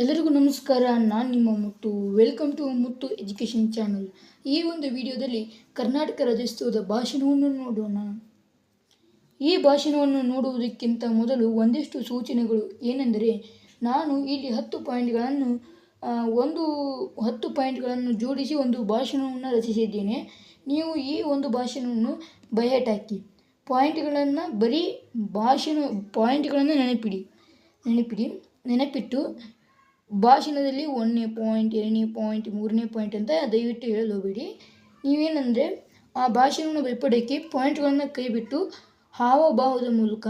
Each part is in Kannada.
ಎಲ್ಲರಿಗೂ ನಮಸ್ಕಾರ, ನಾನು ನಿಮ್ಮ Muthu. Welcome to Muthu education channel ಈ ಒಂದು ವಿಡಿಯೋದಲ್ಲಿ ಕರ್ನಾಟಕ ರಾಜ್ಯೋತ್ಸವದ ಭಾಷಣವನ್ನು ನೋಡೋಣ. ಈ ಭಾಷಣವನ್ನು ನೋಡುವುದಕ್ಕಿಂತ ಮೊದಲು ಒಂದಿಷ್ಟು ಸೂಚನೆಗಳು. ಏನೆಂದರೆ, ನಾನು ಇಲ್ಲಿ ಹತ್ತು ಪಾಯಿಂಟ್ಗಳನ್ನು ಒಂದು, ಹತ್ತು ಪಾಯಿಂಟ್ಗಳನ್ನು ಜೋಡಿಸಿ ಒಂದು ಭಾಷಣವನ್ನು ರಚಿಸಿದ್ದೇನೆ. ನೀವು ಈ ಒಂದು ಭಾಷಣವನ್ನು ಬಯಟ್ ಹಾಕಿ. ಪಾಯಿಂಟ್ಗಳನ್ನು ಬರೀ ಭಾಷಣ, ಪಾಯಿಂಟ್ಗಳನ್ನು ನೆನಪಿಡಿ. ನೆನಪಿಡಿ, ನೆನಪಿಟ್ಟು ಭಾಷಣದಲ್ಲಿ ಒಂದನೇ ಪಾಯಿಂಟ್ ಎರಡನೇ ಪಾಯಿಂಟ್ ಮೂರನೇ ಪಾಯಿಂಟ್ ಅಂತ ದಯವಿಟ್ಟು ಹೇಳಲು ಹೋಗಬೇಡಿ. ನೀವೇನೆಂದರೆ ಆ ಭಾಷಣವನ್ನು ಬೇರ್ಪಡೋಕ್ಕೆ ಪಾಯಿಂಟ್ಗಳನ್ನು ಕೈಬಿಟ್ಟು ಹಾವಭಾವದ ಮೂಲಕ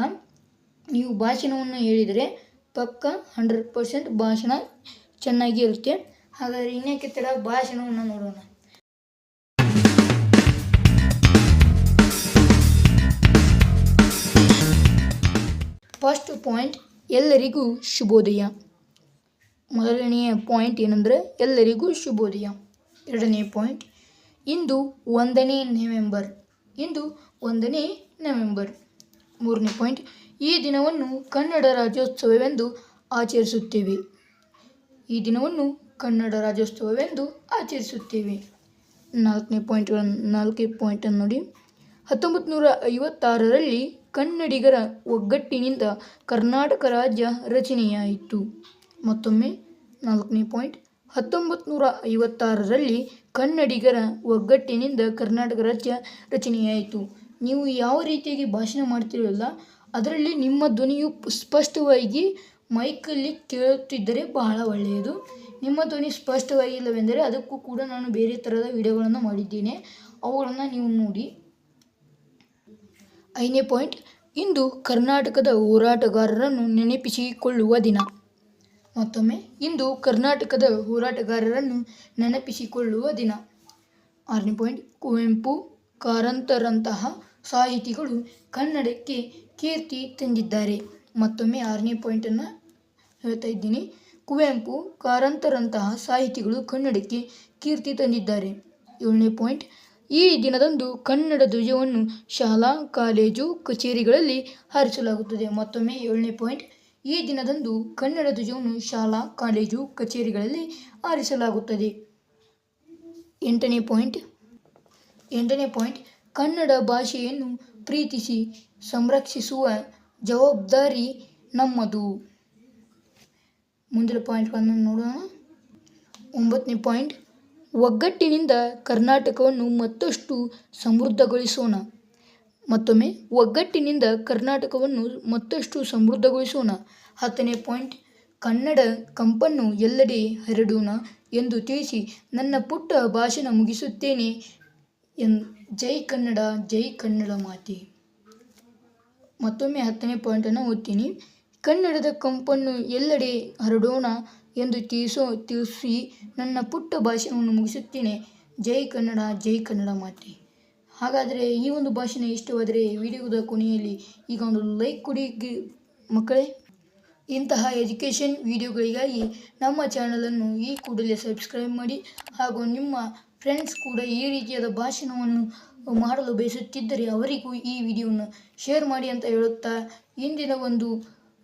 ನೀವು ಭಾಷಣವನ್ನು ಹೇಳಿದರೆ ಪಕ್ಕ ಹಂಡ್ರೆಡ್ ಪರ್ಸೆಂಟ್ ಭಾಷಣ ಚೆನ್ನಾಗಿ ಇರುತ್ತೆ. ಹಾಗಾದರೆ ಇನ್ನೇಕೆ ಥರ ಭಾಷಣವನ್ನು ನೋಡೋಣ. ಫಸ್ಟ್ ಪಾಯಿಂಟ್ ಎಲ್ಲರಿಗೂ ಶುಭೋದಯ. ಮೊದಲನೆಯ ಪಾಯಿಂಟ್ ಏನಂದರೆ ಎಲ್ಲರಿಗೂ ಶುಭೋದಯ. ಎರಡನೇ ಪಾಯಿಂಟ್ ಇಂದು ಒಂದನೇ ನವೆಂಬರ್. ಇಂದು ಒಂದನೇ ನವೆಂಬರ್. ಮೂರನೇ ಪಾಯಿಂಟ್ ಈ ದಿನವನ್ನು ಕನ್ನಡ ರಾಜ್ಯೋತ್ಸವವೆಂದು ಆಚರಿಸುತ್ತೇವೆ. ಈ ದಿನವನ್ನು ಕನ್ನಡ ರಾಜ್ಯೋತ್ಸವವೆಂದು ಆಚರಿಸುತ್ತೇವೆ. ನಾಲ್ಕನೇ ಪಾಯಿಂಟ್ ನಾಲ್ಕನೇ ಪಾಯಿಂಟನ್ನು ನೋಡಿ. ಹತ್ತೊಂಬತ್ತು ನೂರ ಐವತ್ತಾರರಲ್ಲಿ ಕನ್ನಡಿಗರ ಒಗ್ಗಟ್ಟಿನಿಂದ ಕರ್ನಾಟಕ ರಾಜ್ಯ ರಚನೆಯಾಯಿತು. ಮತ್ತೊಮ್ಮೆ ನಾಲ್ಕನೇ ಪಾಯಿಂಟ್. ಹತ್ತೊಂಬತ್ತು ನೂರ ಐವತ್ತಾರರಲ್ಲಿ ಕನ್ನಡಿಗರ ಒಗ್ಗಟ್ಟಿನಿಂದ ಕರ್ನಾಟಕ ರಾಜ್ಯ ರಚನೆಯಾಯಿತು. ನೀವು ಯಾವ ರೀತಿಯಾಗಿ ಭಾಷಣ ಮಾಡ್ತಿರಲ್ಲ ಅದರಲ್ಲಿ ನಿಮ್ಮ ಧ್ವನಿಯು ಸ್ಪಷ್ಟವಾಗಿ ಮೈಕಲ್ಲಿ ಕೇಳುತ್ತಿದ್ದರೆ ಬಹಳ ಒಳ್ಳೆಯದು. ನಿಮ್ಮ ಧ್ವನಿ ಸ್ಪಷ್ಟವಾಗಿಲ್ಲವೆಂದರೆ ಅದಕ್ಕೂ ಕೂಡ ನಾನು ಬೇರೆ ಥರದ ವಿಡಿಯೋಗಳನ್ನು ಮಾಡಿದ್ದೇನೆ. ಅವುಗಳನ್ನು ನೀವು ನೋಡಿ. ಐದನೇ ಪಾಯಿಂಟ್. ಇಂದು ಕರ್ನಾಟಕದ ಹೋರಾಟಗಾರರನ್ನು ನೆನಪಿಸಿಕೊಳ್ಳುವ ದಿನ. ಮತ್ತೊಮ್ಮೆ, ಇಂದು ಕರ್ನಾಟಕದ ಹೋರಾಟಗಾರರನ್ನು ನೆನಪಿಸಿಕೊಳ್ಳುವ ದಿನ. ಆರನೇ ಪಾಯಿಂಟ್, ಕುವೆಂಪು ಕಾರಂತರಂತಹ ಸಾಹಿತಿಗಳು ಕನ್ನಡಕ್ಕೆ ಕೀರ್ತಿ ತಂದಿದ್ದಾರೆ. ಮತ್ತೊಮ್ಮೆ ಆರನೇ ಪಾಯಿಂಟನ್ನು ಹೇಳ್ತಾ ಇದ್ದೀನಿ. ಕುವೆಂಪು ಕಾರಂತರಂತಹ ಸಾಹಿತಿಗಳು ಕನ್ನಡಕ್ಕೆ ಕೀರ್ತಿ ತಂದಿದ್ದಾರೆ. ಏಳನೇ ಪಾಯಿಂಟ್, ಈ ದಿನದಂದು ಕನ್ನಡ ಧ್ವಜವನ್ನು ಶಾಲಾ, ಕಾಲೇಜು, ಕಚೇರಿಗಳಲ್ಲಿ ಹಾರಿಸಲಾಗುತ್ತದೆ. ಮತ್ತೊಮ್ಮೆ ಏಳನೇ ಪಾಯಿಂಟ್ ಈ ದಿನದಂದು ಕನ್ನಡ ಧ್ವಜವನ್ನು ಶಾಲಾ, ಕಾಲೇಜು, ಕಚೇರಿಗಳಲ್ಲಿ ಆರಿಸಲಾಗುತ್ತದೆ. ಎಂಟನೇ ಪಾಯಿಂಟ್. ಎಂಟನೇ ಪಾಯಿಂಟ್. ಕನ್ನಡ ಭಾಷೆಯನ್ನು ಪ್ರೀತಿಸಿ ಸಂರಕ್ಷಿಸುವ ಜವಾಬ್ದಾರಿ ನಮ್ಮದು. ಮುಂದಿನ ಪಾಯಿಂಟ್ಗಳನ್ನು ನೋಡೋಣ. ಒಂಬತ್ತನೇ ಪಾಯಿಂಟ್. ಒಗ್ಗಟ್ಟಿನಿಂದ ಕರ್ನಾಟಕವನ್ನು ಮತ್ತಷ್ಟು ಸಮೃದ್ಧಗೊಳಿಸೋಣ. ಮತ್ತೊಮ್ಮೆ, ಒಗ್ಗಟ್ಟಿನಿಂದ ಕರ್ನಾಟಕವನ್ನು ಮತ್ತಷ್ಟು ಸಮೃದ್ಧಗೊಳಿಸೋಣ. ಹತ್ತನೇ ಪಾಯಿಂಟ್, ಕನ್ನಡ ಕಂಪನ್ನು ಎಲ್ಲೆಡೆ ಹರಡೋಣ ಎಂದು ತಿಳಿಸಿ ನನ್ನ ಪುಟ್ಟ ಭಾಷಣ ಮುಗಿಸುತ್ತೇನೆ ಎನ್, ಜೈ ಕನ್ನಡ ಜೈ ಕನ್ನಡ ಮಾತೆ. ಮತ್ತೊಮ್ಮೆ ಹತ್ತನೇ ಪಾಯಿಂಟನ್ನು ಓದ್ತೀನಿ. ಕನ್ನಡದ ಕಂಪನ್ನು ಎಲ್ಲೆಡೆ ಹರಡೋಣ ಎಂದು ತಿಳಿಸೋ, ತಿಳಿಸಿ ನನ್ನ ಪುಟ್ಟ ಭಾಷಣವನ್ನು ಮುಗಿಸುತ್ತೇನೆ. ಜೈ ಕನ್ನಡ ಜೈ ಕನ್ನಡ ಮಾತೆ. ಹಾಗಾದರೆ ಈ ಒಂದು ಭಾಷಣ ಇಷ್ಟವಾದರೆ ವಿಡಿಯೋದ ಕೊನೆಯಲ್ಲಿ ಈಗ ಒಂದು ಲೈಕ್ ಕೊಡಿ ಮಕ್ಕಳೇ. ಇಂತಹ ಎಜುಕೇಷನ್ ವಿಡಿಯೋಗಳಿಗಾಗಿ ನಮ್ಮ ಚಾನಲನ್ನು ಈ ಕೂಡಲೇ ಸಬ್ಸ್ಕ್ರೈಬ್ ಮಾಡಿ ಹಾಗೂ ನಿಮ್ಮ ಫ್ರೆಂಡ್ಸ್ ಕೂಡ ಈ ರೀತಿಯಾದ ಭಾಷಣವನ್ನು ಮಾಡಲು ಬಯಸುತ್ತಿದ್ದರೆ ಅವರಿಗೂ ಈ ವಿಡಿಯೋವನ್ನು ಶೇರ್ ಮಾಡಿ ಅಂತ ಹೇಳುತ್ತಾ ಇಂದಿನ ಒಂದು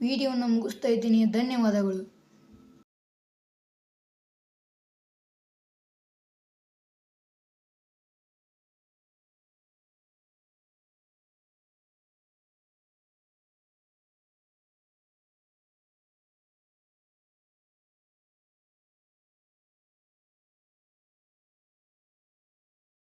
ವಿಡಿಯೋವನ್ನು ಮುಗಿಸ್ತಾ ಇದ್ದೀನಿ. ಧನ್ಯವಾದಗಳು.